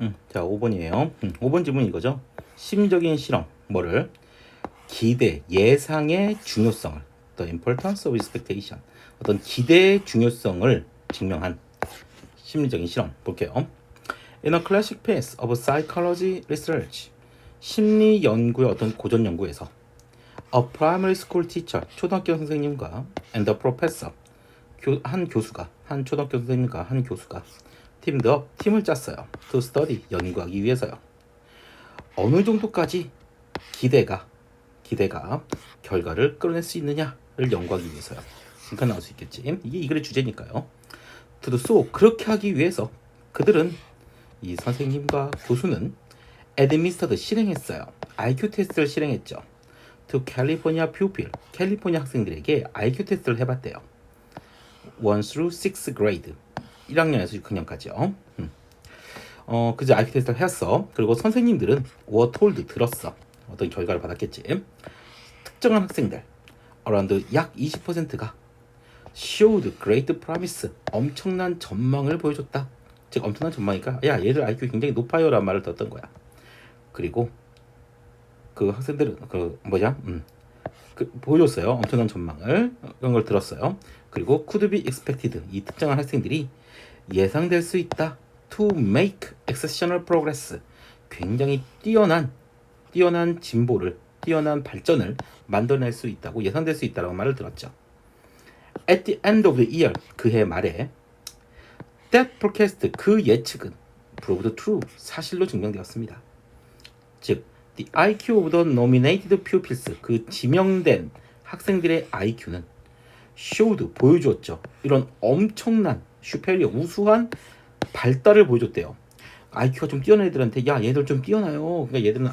음, 자, 5번이에요. 음, 5번 질문 이거죠. 심리적인 실험. 뭐를? 기대, 예상의 중요성을. The importance of expectation. 어떤 기대의 중요성을 증명한 심리적인 실험. 볼게요. In a classic piece of psychology research. 심리 연구의 어떤 고전 연구에서 A primary school teacher, 초등학교 선생님과 and a professor, 교, 한 교수가, 한 초등학교 선생님과 한 교수가 팀드 팀을 짰어요. To study, 연구하기 위해서요. 어느 정도까지 기대가, 기대가 결과를 끌어낼 수 있느냐를 연구하기 위해서요. 잠깐 나올 수 있겠지. 이게 이 글의 주제니까요. To do 그렇게 하기 위해서 그들은 이 선생님과 교수는 administered 실행했어요. IQ 테스트를 실행했죠. to California pupil, 캘리포니아 학생들에게 IQ 테스트를 해봤대요. 1 through 6 grade, 1학년에서 6학년까지요. 음. 어, 그제 IQ 테스트를 했어. 그리고 선생님들은 told 들었어. 어떤 결과를 받았겠지. 특정한 학생들, around 약 20%가 showed great promise, 엄청난 전망을 보여줬다. 즉 엄청난 전망이니까 야 얘들 IQ 굉장히 높아요라는 말을 듣던 거야. 그리고 그 학생들은 그 뭐냐 음. 그 보여줬어요. 엄청난 전망을. 어, 그런 걸 들었어요. 그리고 could be expected. 이 특정한 학생들이 예상될 수 있다. to make exceptional progress. 굉장히 뛰어난 뛰어난 진보를 뛰어난 발전을 만들어낼 수 있다고 예상될 수 있다라고 말을 들었죠. At the end of the year 그해 말에 that forecast 그 예측은 proved true 사실로 증명되었습니다. 즉 The IQ of the nominated pupils 그 지명된 학생들의 IQ는 showed 보여주었죠. 이런 엄청난 슈페리어 우수한 발달을 보여줬대요. IQ가 좀 뛰어난 애들한테 야 얘들 좀 뛰어나요. 그러니까 얘들은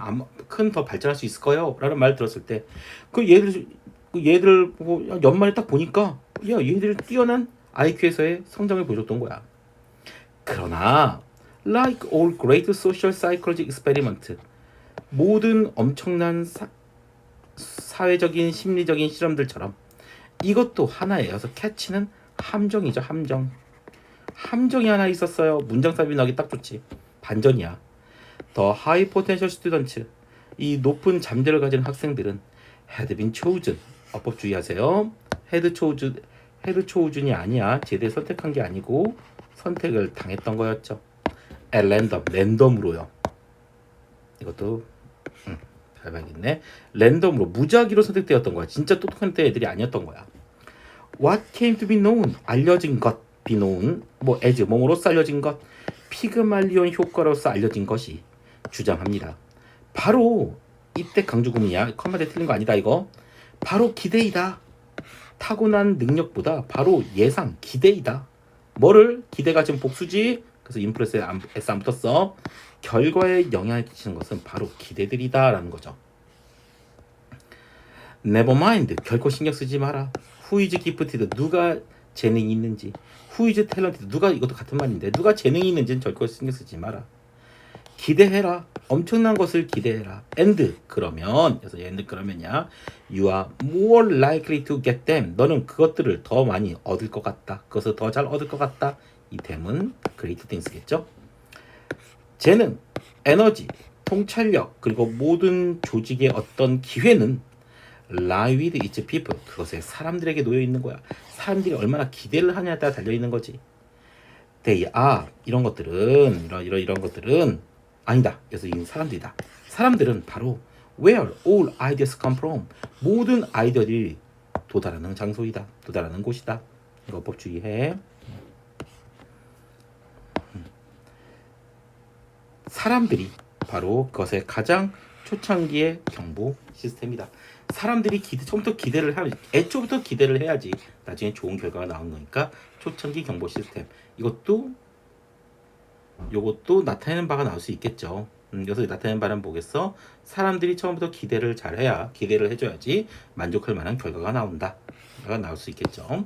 큰 더 발전할 수 있을 거예요. 라는 말 들었을 때 그 얘들 그 얘들 야, 연말에 딱 보니까 야 얘들 뛰어난 IQ에서의 성장을 보여줬던 거야. 그러나 like all great social psychology experiment 모든 엄청난 사, 사회적인 심리적인 실험들처럼 이것도 하나예요. 그래서 캐치는 함정이죠. 함정. 함정이 하나 있었어요. 문장 삽입 나기 딱 좋지. 반전이야. 더 하이 포텐셜 스튜던트 이 높은 잠재를 가진 학생들은 had been chosen 어법 주의하세요. had chosen had chosen이 아니야. 제대 선택한 게 아니고 선택을 당했던 거였죠. at random 랜덤으로요. 이것도 음, 잘 봐야겠네. 랜덤으로 무작위로 선택되었던 거야. 진짜 똑똑한 때 애들이 아니었던 거야. What came to be known 알려진 것 be known 뭐 as 몸으로써 알려진 것 피그말리온 효과로서 알려진 것이 주장합니다. 바로 이때 강조 구문이야. 컴마대 틀린 거 아니다 이거. 바로 기대이다. 타고난 능력보다 바로 예상 기대이다. 뭐를 기대가 지금 복수지. 그래서 인프레스에 S 안 붙었어. 결과에 영향을 끼치는 것은 바로 기대들이다라는 거죠. Never mind. 결코 신경 쓰지 마라. Who is gifted? 누가 재능이 있는지. Who is talented? 누가 이것도 같은 말인데 누가 재능이 있는지는 결코 신경 쓰지 마라. 기대해라. 엄청난 것을 기대해라. And 그러면 그래서 and 그러면야 you are more likely to get them. 너는 그것들을 더 많이 얻을 것 같다. 그것을 더 잘 얻을 것 같다. 이 댐은 great things겠죠. 재능, 에너지, 통찰력 그리고 모든 조직의 어떤 기회는 lie with its people 그것에 사람들에게 놓여 있는 거야. 사람들이 얼마나 기대를 하냐에 따라 달려 있는 거지. they are 이런 것들은 이런 이런 이런 것들은 아니다. 그래서 이 사람들이다. 사람들은 바로 where all ideas come from 모든 아이디어들이 도달하는 장소이다. 도달하는 곳이다. 이거 법 주의해. 사람들이 바로 그것의 가장 초창기의 경보 시스템이다. 사람들이 기대, 처음부터 기대를 하면 애초부터 기대를 해야지 나중에 좋은 결과가 나오는 거니까 초창기 경보 시스템 이것도 요것도 나타내는 바가 나올 수 있겠죠. 음, 여기서 나타내는 바는 뭐겠어? 사람들이 처음부터 기대를 잘 해야 기대를 해줘야지 만족할 만한 결과가 나온다. 가 나올 수 있겠죠.